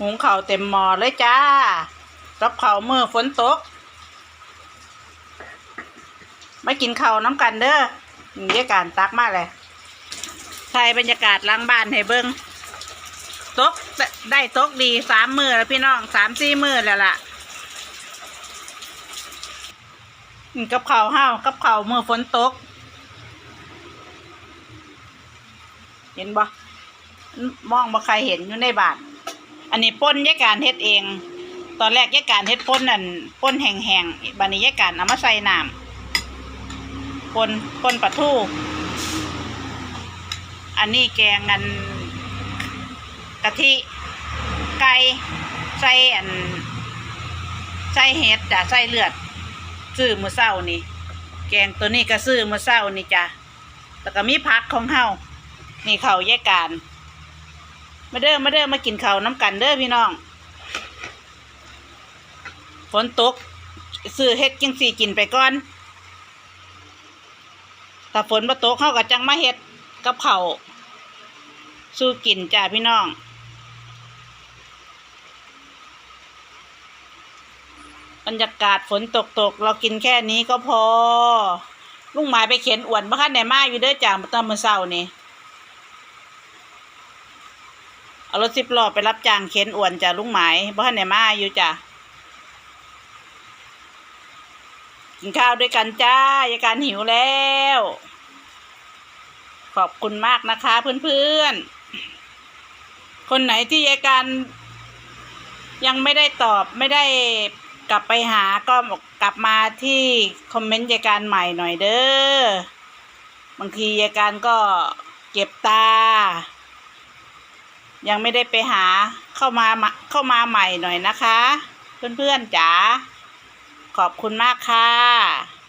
หุงข้าวเต็มหม้อเลยจ้ากับข้าวมือฝนตก มากินข้าวน้ำกันเด้อนี่ยการตักมากเลยถ่ายบรรยากาศล้างบ้านให้เบิ้งตกได้ตกดีสามมือแล้วพี่น้องสามสี่มือแล้วล่ะกับข้าวห้าวกับข้าวมือฝนตก เห็นบ่มองบ่ใครเห็นอยู่ในบ้าน อันนี้ป้นยายการเฮ็ดเอง ตอนแรกยายการเฮ็ดป้นนั่นป้นแห้งๆบัดนี้ยายการเอามาใส่น้ำป้นป้นปลาทูอันนี้แกงกันกะทิไก่ใส่อันใส่เห็ดจ้ะใส่เลือด ซื้อมือเช้านี่ แกงตัวนี้ก็ซื้อมือเช้านี่จ้ะแล้วก็มีผักของเฮานี่เขาแยกการ มาเด้อมาเด้อมากินข้าวน้ำกันเด้อพี่น้องฝนตกซื้อเฮ็ดจังสี่กินไปก่อนถ้าฝนมาตกเข้าก็จังมาเฮ็ดกับเขาสู้กินจ้าพี่น้องบรรยากาศฝนตกตกเรากินแค่นี้ก็พอลุงหมายไปเขียนอวนบ้านไหนมาอยู่เด้อจ้าตอนมื้อเช้านี่ เอารถสิบล้อไปรับจ้างเข็นอ้วนจ้ะลุงหมายบ้านไหนมาอยู่จ้ะกินข้าวด้วยกันจ้ายายการหิวแล้ว ขอบคุณมากนะคะเพื่อนๆ คนไหนที่ยายการยังไม่ได้ตอบไม่ได้กลับไปหาก็กลับมาที่คอมเมนต์ยายการใหม่หน่อยเด้อ บางทียายการก็เก็บตา ยังไม่ได้ไปหาเข้ามามาเข้ามาใหม่หน่อยนะคะ เพื่อนๆจ๋าขอบคุณมากค่ะ